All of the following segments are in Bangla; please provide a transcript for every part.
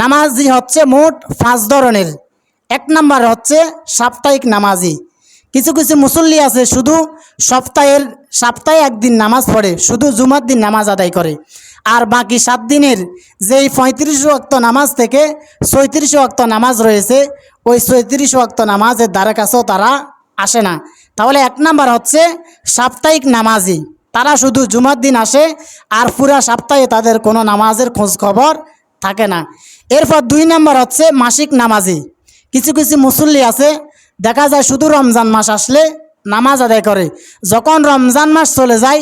নামাজি হচ্ছে মোট পাঁচ ধরনের। এক নাম্বার হচ্ছে সাপ্তাহিক নামাজি। কিছু কিছু মুসল্লি আছে শুধু সপ্তাহের, সপ্তাহে একদিন নামাজ পড়ে, শুধু জুমার দিন নামাজ আদায় করে। আর বাকি সাত দিনের যেই পঁয়ত্রিশ ওয়াক্ত নামাজ থেকে ছয়ত্রিশ ওয়াক্ত নামাজ রয়েছে, ওই ছয়ত্রিশ ওয়াক্ত নামাজের দ্বারা কাছেও তারা আসে না। তাহলে এক নাম্বার হচ্ছে সাপ্তাহিক নামাজি। তারা শুধু জুমার দিন আসে আর পুরা সপ্তাহে তাদের কোনো নামাজের খোঁজ খবর থাকে না। এরপর দুই নাম্বার হচ্ছে মাসিক নামাজি। কিছু কিছু মুসল্লি আছে, দেখা যায় শুধু রমজান মাস আসলে নামাজ আদায় করে। যখন রমজান মাস চলে যায়,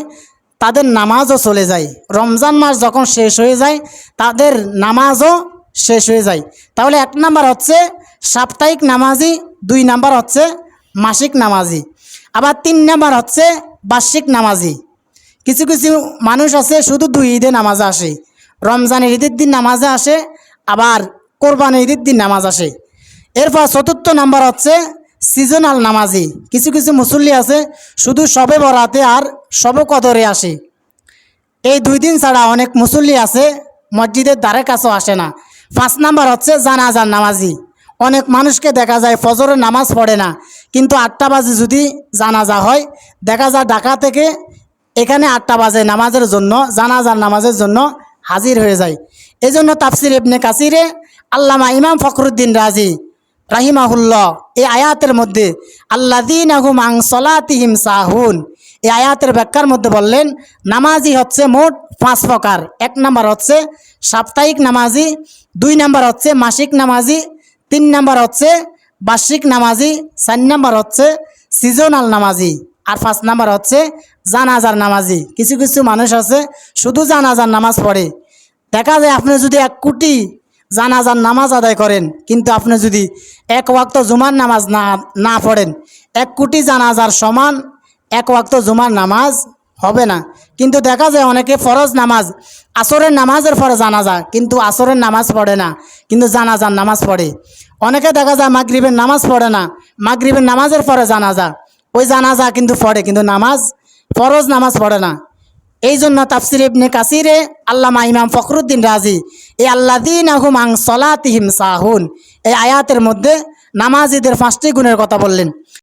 তাদের নামাজও চলে যায়। রমজান মাস যখন শেষ হয়ে যায়, তাদের নামাজও শেষ হয়ে যায়। তাহলে এক নাম্বার হচ্ছে সাপ্তাহিক নামাজি, দুই নাম্বার হচ্ছে মাসিক নামাজি। আবার তিন নাম্বার হচ্ছে বার্ষিক নামাজি। কিছু কিছু মানুষ আছে, শুধু দুই ঈদে নামাজে আসে। রমজানের ঈদের দিন নামাজে আসে আবার কোরবানের ঈদের দিন নামাজ আসে। এরপর চতুর্থ নাম্বার হচ্ছে সিজনাল নামাজি। কিছু কিছু মুসল্লি আছে, শুধু সবে বরাতে আর সবে কদরে আসে। এই দুই দিন ছাড়া অনেক মুসল্লি আছে, মসজিদের দ্বারে কাছেও আসে না। পাঁচ নাম্বার হচ্ছে জানাজার নামাজি। অনেক মানুষকে দেখা যায় ফজরের নামাজ পড়ে না, কিন্তু আটটা বাজে যদি জানাজা হয়, দেখা যায় ঢাকা থেকে এখানে আটটা বাজে নামাজের জন্য, জানাজার নামাজের জন্য হাজির হয়ে যায়। এই জন্য তাফসির ইবনে কাসিরে আল্লামা ইমাম ফখরুদ্দিন রাজি রাহিমাহুল্লাহ এই আয়াতের মধ্যে আল্লাদিন আহুম আং সলাতিহিম সাহুন এই আয়াতের ব্যাখ্যার মধ্যে বললেন, নামাজি হচ্ছে মোট পাঁচ প্রকার। এক নাম্বার হচ্ছে সাপ্তাহিক নামাজি, দুই নাম্বার হচ্ছে মাসিক নামাজি, তিন নাম্বার হচ্ছে বার্ষিক নামাজি, চার নাম্বার হচ্ছে সিজনাল নামাজি। আর পাঁচ নাম্বার হচ্ছে জানাজার নামাজি। কিছু কিছু মানুষ আছে, শুধু জানাজার নামাজ পড়ে। দেখা যায় আপনি যদি এক কোটি জানাজার নামাজ আদায় করেন, কিন্তু আপনি যদি এক ওয়াক্ত জুমার নামাজ না না পড়েন, এক কোটি জানাজার সমান এক ওয়াক্ত জুমার নামাজ হবে না। কিন্তু দেখা যায় অনেকে ফরজ নামাজ, আসরের নামাজের পরে জানাজা, কিন্তু আসরের নামাজ পড়ে না, কিন্তু জানাজার নামাজ পড়ে। অনেকে দেখা যায় মাগরিবের নামাজ পড়ে না, মাগরিবের নামাজের পরে জানাজা। ওই জানাজা কিন্তু পড়ে, কিন্তু নামাজ, ফরজ নামাজ পড়ে না। এই জন্য তাফসির ইবনে কাসিরে আল্লামা ইমাম ফখরুদ্দিন রাজি এই আল্লাদিন আহুম আং সলাতিহিম সাহুন। এই আয়াতের মধ্যে নামাজিদের পাঁচটি গুণের কথা বললেন।